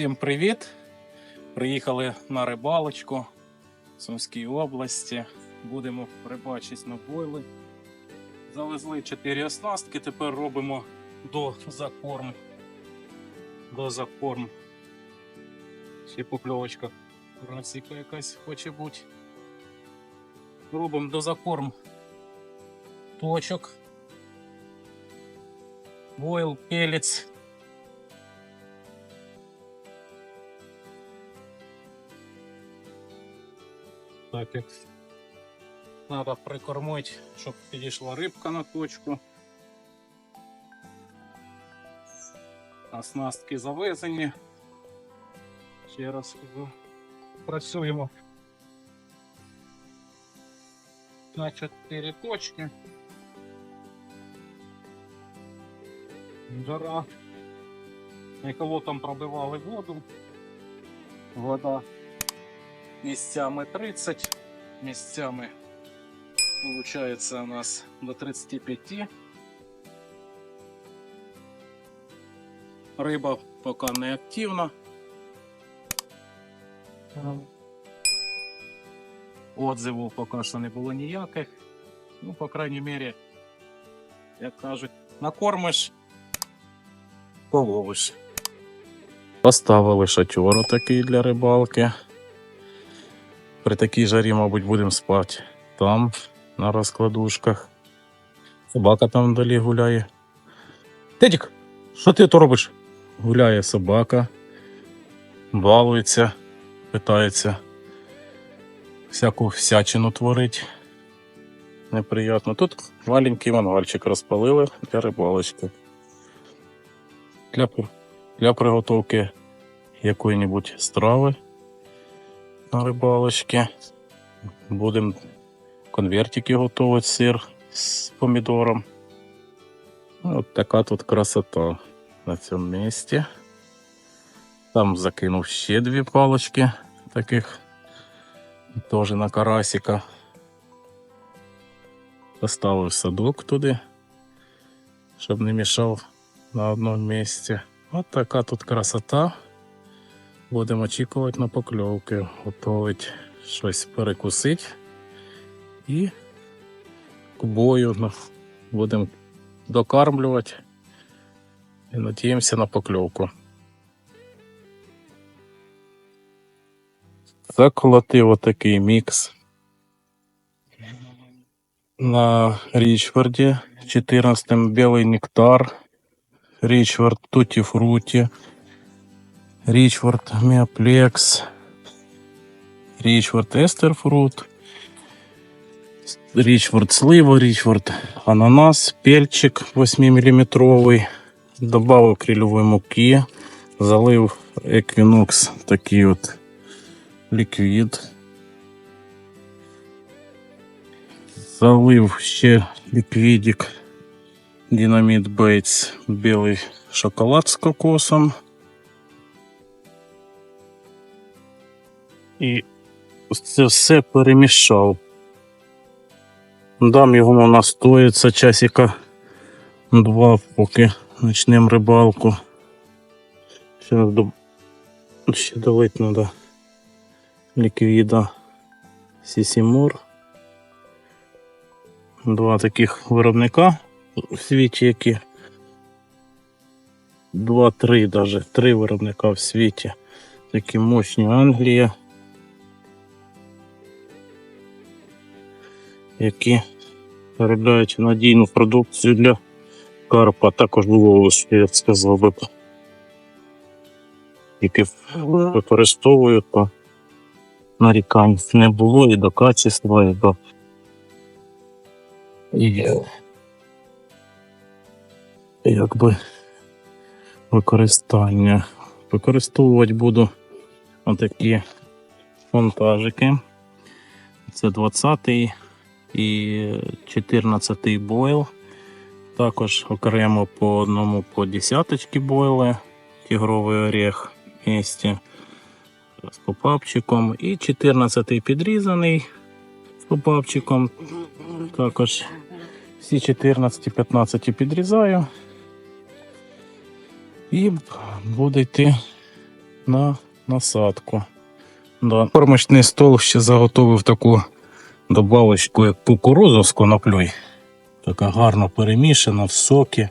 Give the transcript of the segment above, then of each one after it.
Всім привіт! Приїхали на рибалочку в Сумській області. Будемо рибачити на бойли. Завезли 4 оснастки, тепер робимо до закорм. До закорм. Ще покльовочка красика якась хоче бути. Робимо до закорм точок. Бойл, пелець. Так як треба прикормити, щоб підійшла рибка на точку. Оснастки завезені. Ще раз кажу, працюємо на 4 точки. Жара. Нікого там пробивали воду. Вода місцями 30, місцями получается у нас до 35. Риба поки не активна. Отзивів поки що не було ніяких. Ну, по крайній мірі, як кажуть, накормиш, половиш. Поставили шатер такий для рибалки. При такій жарі, мабуть, будемо спати там, на розкладушках. Собака там далі гуляє. Тедік, що ти то робиш? Гуляє собака, балується, питається всяку всячину творить. Неприятно. Тут маленький мангальчик розпалили для рибалочки. Для, для приготовки якої-небудь страви на рибалочці. Будемо конвертики готувати, сир з помідором. От така тут красота на цьому місці. Там закинув ще дві палочки таких, теж на карасика. Поставив садок туди, щоб не мішав на одному місці. От така тут красота. Будемо очікувати на покльовки, готувати щось перекусити і к бою будемо докармлювати і надіємося на покльовку. Заколотив отакий мікс на Річварді 14 білий нектар, Річвард Туті Фруті. Річвард Міаплекс, Річвард Естерфрут, Річвард Слива, Річвард Ананас, пельчик 8-мм. Добавив крильової муки, залив Equinox такий от ліквід. Залив ще ліквідик Динаміт Бейтс, білий шоколад з кокосом. І це все перемішав. Дам на настоїться часика два, поки почнемо рибалку. Ще, до... ще долить треба ліквіда Сісімур. Два таких виробника у світі, які два-три даже, три виробника в світі. Такі мощні Англія. Які виробляють надійну продукцію для карпа, також було, що я сказав би, які використовую, то нарікань не було і до качества, і до і, якби використання. Використовувати буду отакі монтажики. Це 20-й і 14 бойл. Також окремо по одному по десяточки бойли, тігровий орех місті з попапчиком. І 14 підрізаний з попапчиком. Також всі 14-15 підрізаю. І буде йти на насадку. Да. Кормочний стол ще заготовив таку як кукурузу з коноплею. Така гарно перемішана в соки.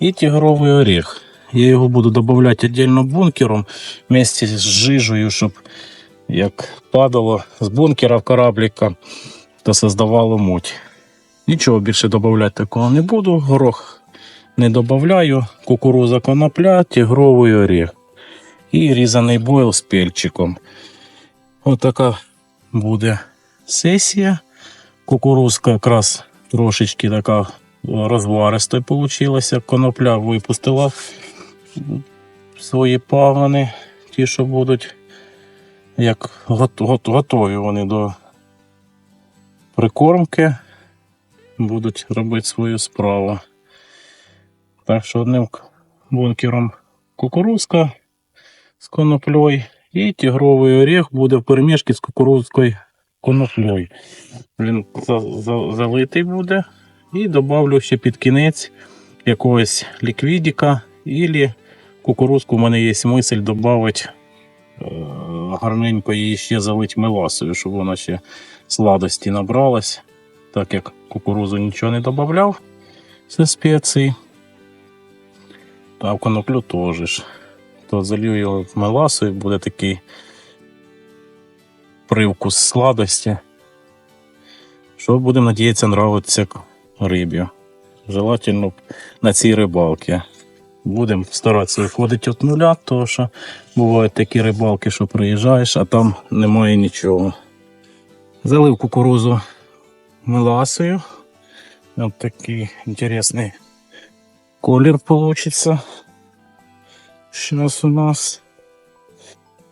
І тігровий оріх. Я його буду додавати віддільно бункером вместе з жижею, щоб як падало з бункера в корабліка, то создавало муть. Нічого більше додавати такого не буду. Горох не додаю. Кукуруза конопля, тігровий оріх. І різаний бойл з пельчиком. Отака буде сесія. Кукурузка якраз трошечки така розвариста получилася. Конопля випустила свої пагони, ті, що будуть як гот- гот- готові вони до прикормки, будуть робити свою справу. Так що одним бункером кукурузка з коноплею і тігровий оріх буде в перемішці з кукурузкою коноплею. Він за- за- залитий буде. І добавлю ще під кінець якогось ліквідіка і кукурузку. У мене є мисль додати гарненько її ще залить меласою, щоб вона ще сладості набралась. Так як кукурузу нічого не додавав зі спеції. Та в коноплю теж. То залью його меласою, буде такий привкус сладості. Що будемо надіятися, нравиться рибі. Желательно на цій рибалці. Будемо старатися виходити від нуля, тому що бувають такі рибалки, що приїжджаєш, а там немає нічого. Залив кукурузу меласою. Ось такий інтересний колір вийде. Зараз у нас.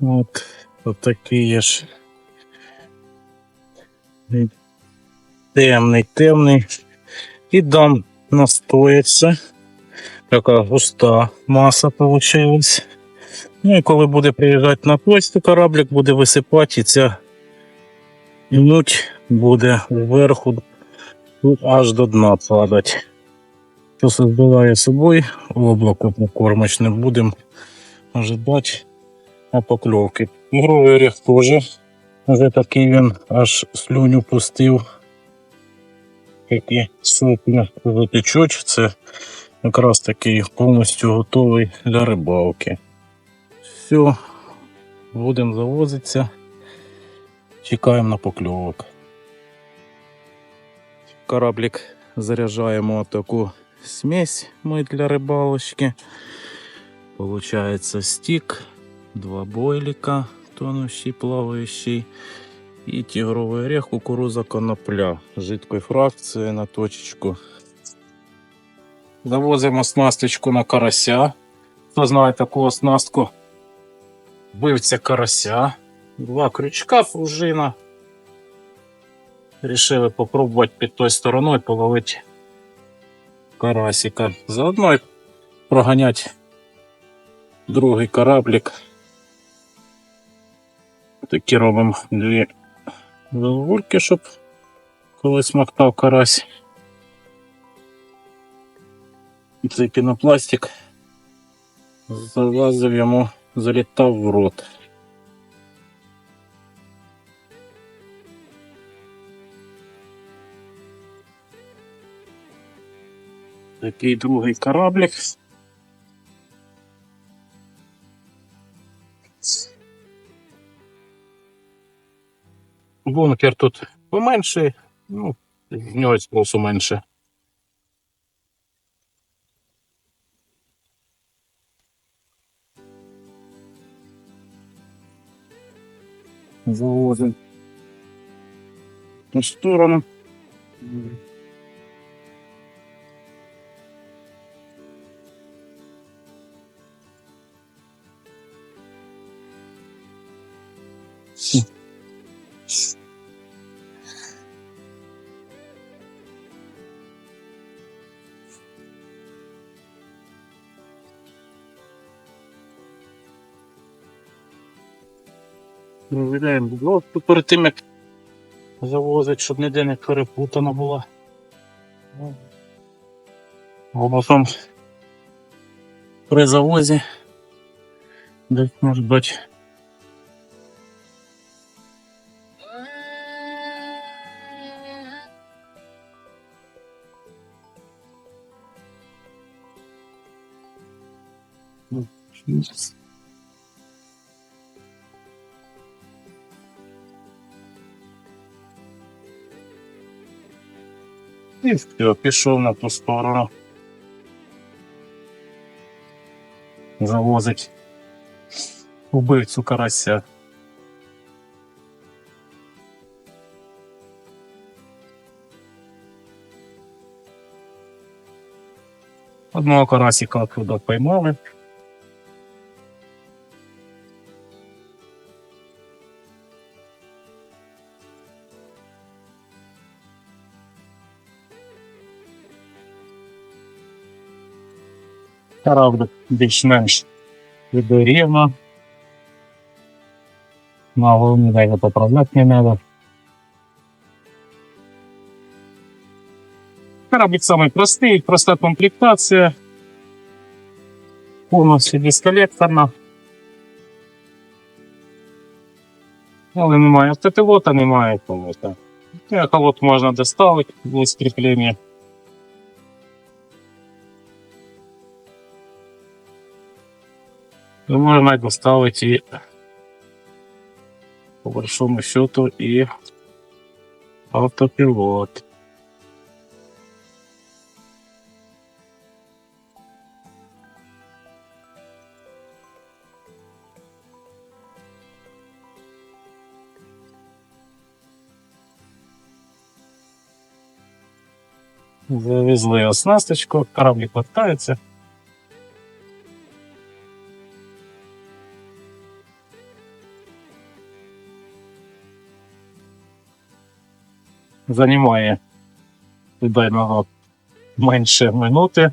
От, от такий є ж темний, темний. І дам настояться. Така густа маса вийшла. Ну і коли буде приїжджати на почту, кораблик буде висипати, і ця муть буде вверху аж до дна падати. Що збиває собою, облако покормиш не будемо ожидати а покльовки. Ігровий теж. Вже такий він аж слюню пустив. Такі сопли затечуть. Це якраз такий повністю готовий для рибалки. Все, будемо завозитися. Чекаємо на покльовок. Кораблик заряджаємо таку смесь ми для рибалочки. Получається стік, два бойліка, тонущий, плавающий. І тігровий орех, кукуруза конопля жидкої фракції на точечку. Завозимо оснасточку на карася. Хто знає таку оснастку? Бивця карася. Два крючка, пружина. Рішили попробувати під той стороною половити карасика. Заодно проганять другий кораблик. Такі робимо дві вилвульки, щоб коли смактав карась. Цей пінопластик залазив йому, залітав в рот. Такий другий кораблик. Бункер тут поменше, ну, в нього спросу менше. Завозим на сторону. Провіряємо будовку перед тим, як завозить, щоб ніде не перепутана була. А потім при завозі Десь може бути. І все, пішов на ту сторону. Завозить убивцю карася. Одного карасика оттуда поймали. Кораблик більш-менш іде рівно. На волні навіть поправляти не треба. Кораблик самий простий, проста комплектація. Повністю дисколекторна. Але немає автопілота, немає пілота. Колот можна доставити без кріплення. Ну, можна доставити і по большому счету і автопілот. Завезли оснасточку, кораблик катається. Займає відданого менше минути.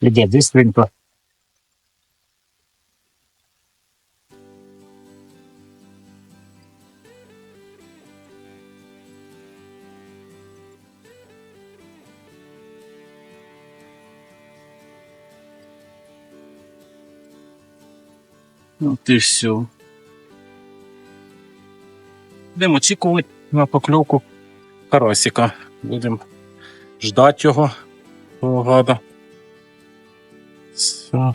Іде дистрінка. От і все. Будемо очікувати на покльовку карасика. Будемо ждати його. гада. Все.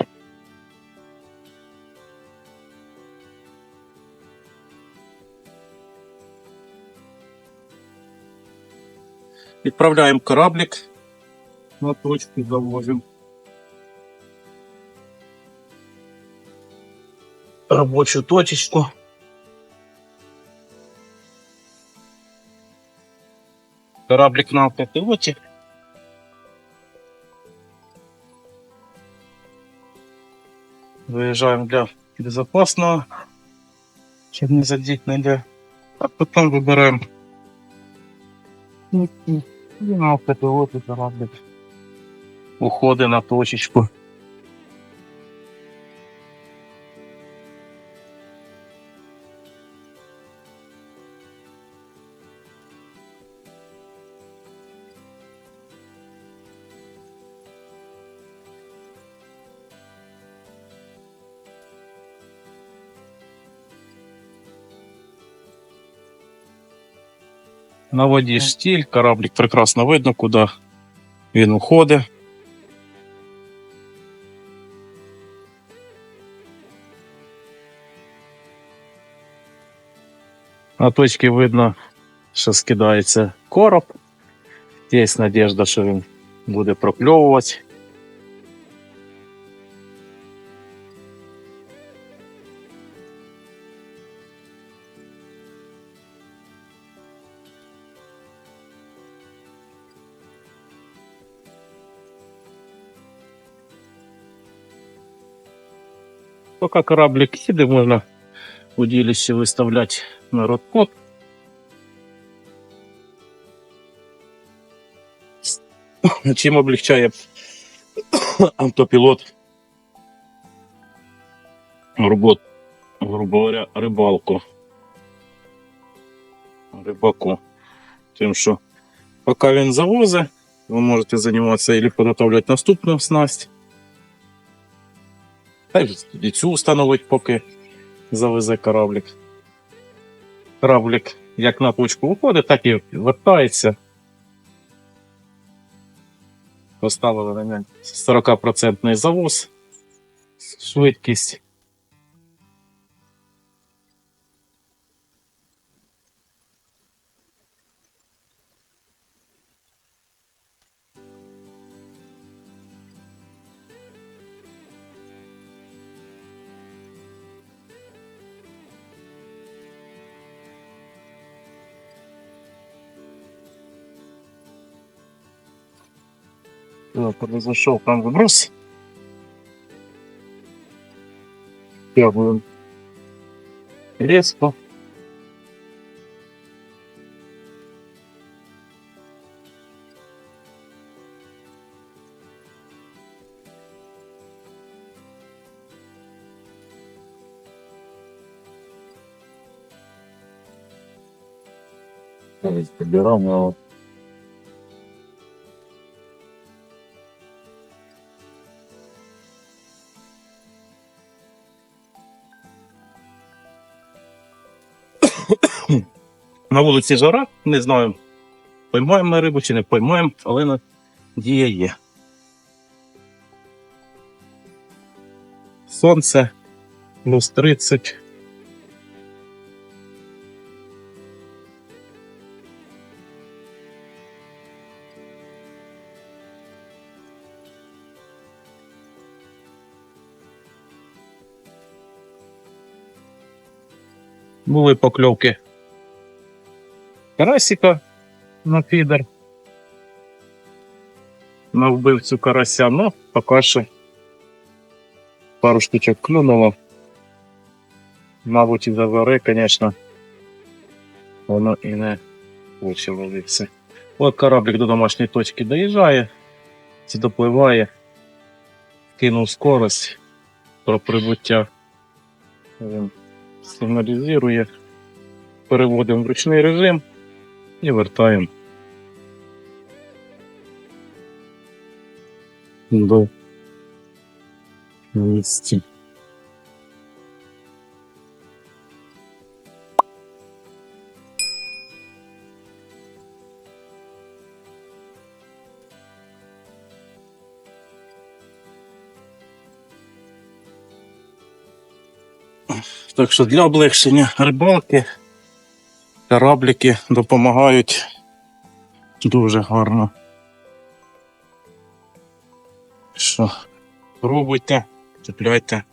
Відправляємо кораблик на точку, завозимо. Робочу точечку. Кораблик на автопилоте. Выезжаем для безопасного, чем не задеть нельзя. А потом выбираем и на автопилоте кораблик. Уходы на точечку. На воді штіль, кораблик прекрасно видно, куди він уходить. На точці видно, що скидається короб. Є надіжда, що він буде прокльовувати. Поки кораблик їде, можна удилище виставляти на родкод. Чим облегчає автопілот робот, грубо говоря, рибалку. Рибаку. Тим, що поки він завозить, ви можете займатися або підготовлювати наступну снасть. Та й і цю встановить, поки завезе кораблік. Кораблік як на точку виходить, так і вертається. Поставили на нього 40% завоз, швидкість. Произошел там выброс. Первую резко. Подбирал, но На вулиці жара, не знаю, поймаємо ми рибу чи не поймаємо, але надія є. Сонце плюс 30. Були покльовки карасика на фідер. На вбивцю карася, ну, поки що пару штучок клюнуло. Мабуть, і завари, звісно, воно і не хоче ловитися. От кораблик до домашньої точки доїжджає, чи допливає, кинув скорость про прибуття. Він сигналізує, переводимо в ручний режим і вертаємо. До місці. Так що для облегшення рибалки кораблики допомагають дуже гарно. Що, пробуйте, чіпляйте.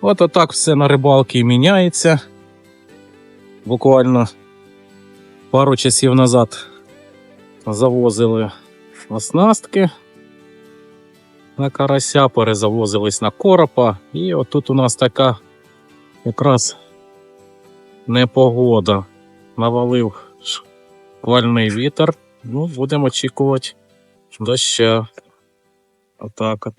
От отак все на рибалці і міняється. Буквально пару часів назад завозили оснастки на карася, перезавозились на коропа, і отут у нас така якраз непогода. Навалив шквальний вітер. Ну, будемо очікувати доща. Отак от.